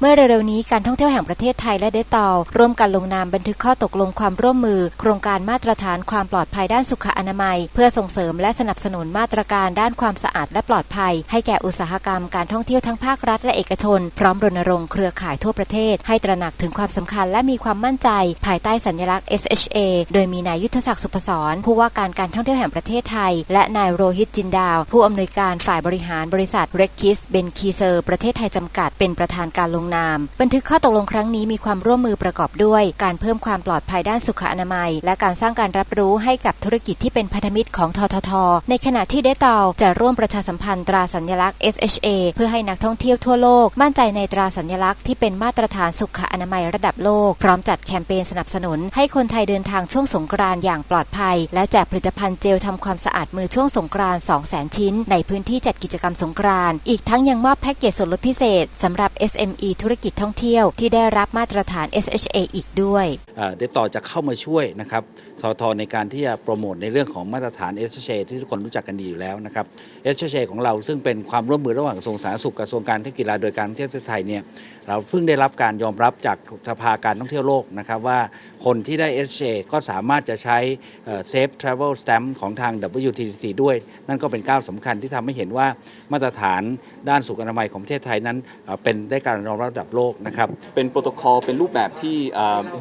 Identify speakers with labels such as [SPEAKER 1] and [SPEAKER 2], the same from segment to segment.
[SPEAKER 1] เมื่อเร็วๆนี้การท่องเที่ยวแห่งประเทศไทยและเดตอลร่วมกันลงนามบันทึกข้อตกลงความร่วมมือ โครงการมาตรฐานความปลอดภัยด้านสุขอนามัย เพื่อส่งเสริมและสนับสนุนมาตรการด้านความสะอาดและปลอดภัย ให้แก่อุตสาหกรรมการท่องเที่ยวทั้งภาครัฐและเอกชน พร้อมรณรงค์เครือข่ายทั่วประเทศ ให้ตระหนักถึงความสำคัญและมีความมั่นใจ ภายใต้สัญลักษณ์ SHA โดยมีนายยุทธศักดิ์สุพศรผู้ว่าการการท่องเที่ยวแห่งประเทศไทย และนายโรฮิตจินดาว ผู้อำนวยการฝ่ายบริหารบริษัทเรกคิสเบนคีเซอร์ประเทศไทยจำกัดเป็นประธานการลงนาม บันทึกข้อตกลงครั้งนี้มีความร่วมมือประกอบด้วย การเพิ่มความปลอดภัยด้านสุขอนามัย และการสร้างการรับรู้ให้กับธุรกิจที่เป็นพันธมิตรของททท ในขณะที่เดตอลจะร่วมประชาสัมพันธ์ตราสัญลักษณ์ SHA เพื่อให้นักท่องเที่ยวทั่วโลก มั่นใจในตราสัญลักษณ์ที่เป็นมาตรฐานสุขอนามัยระดับโลก พร้อมจัดแคมเปญสนับสนุน ให้คนไทยเดินทางช่วงสงกรานต์อย่างปลอดภัย และแจกผลิตภัณฑ์เจลทำความสะอาดมือช่วงสงกรานต์200,000 ชิ้น ในพื้นที่จัดกิจกรรมสงกรานต์อีกทั้งยังมอบแพ็กเกจส่วนลดพิเศษสำหรับ SME ธุรกิจท่องเที่ยวที่ได้รับมาตรฐาน SHA อีกด้วย
[SPEAKER 2] เอ่อเดยวต่อจะเข้ามาช่วยนะครับททในการที่จะโปรโมทในเรื่องของมาตรฐาน s h a ที่ทุกคนรู้จักกันดีอยู่แล้วนะครับ s h a ของเราซึ่งเป็นความร่วมมือระหว่างกระทรวงสาธารณสุขกระทรวงการท่องเที่ยวกีฬาโดยการท่องเที่ยวประเทศไทยเนี่ยเราเพิ่งได้รับการยอมรับจากสภาการท่องเที่ยวโลกนะครับว่าคนที่ได้ s h a ก็สามารถจะใช้เอ่อ Safe Travel Stamp ของทาง WTC ด้วย นั่นก็เป็นก้าวสำคัญที่ทำให้เห็นว่ามาตรฐานด้านสุขอนามัยของประเทศไทยนั้นเป็นได้การยอมรับระดับโลกนะครับ
[SPEAKER 3] เป็นโปรโตคอลเป็นรูปแบบที่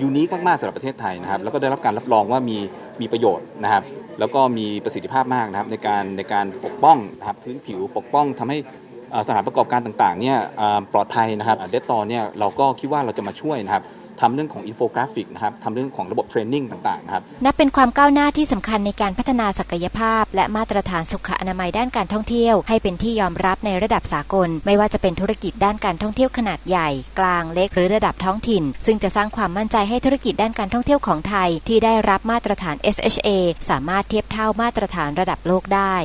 [SPEAKER 3] ยูนิคมากๆสำหรับประเทศไทยนะครับ แล้วก็ได้รับการรับรองว่ามีมีประโยชน์นะครับ แล้วก็มีประสิทธิภาพมากนะครับในการในการปกป้องนะครับพื้นผิวปกป้องทำให้ สถานประกอบการต่างๆเนี่ยปลอดภัยนะครับเดตตอเนี่ยเราก็คิดว่าเราจะมาช่วยนะครับทำเรื่องของอินโฟกราฟิกนะครับทำเรื่องของระบบเทรนนิ่งต่างๆนะครับ
[SPEAKER 1] นับเป็นความก้าวหน้าที่สำคัญในการพัฒนาศักยภาพ และมาตรฐานสุขอนามัยด้านการท่องเที่ยว ให้เป็นที่ยอมรับในระดับสากล ไม่ว่าจะเป็นธุรกิจด้านการท่องเที่ยวขนาดใหญ่ กลางเล็กหรือระดับท้องถิ่น ซึ่งจะสร้างความมั่นใจให้ธุรกิจด้านการท่องเที่ยวของไทย ที่ได้รับมาตรฐาน SHA สามารถเทียบเท่ามาตรฐานระดับโลกได้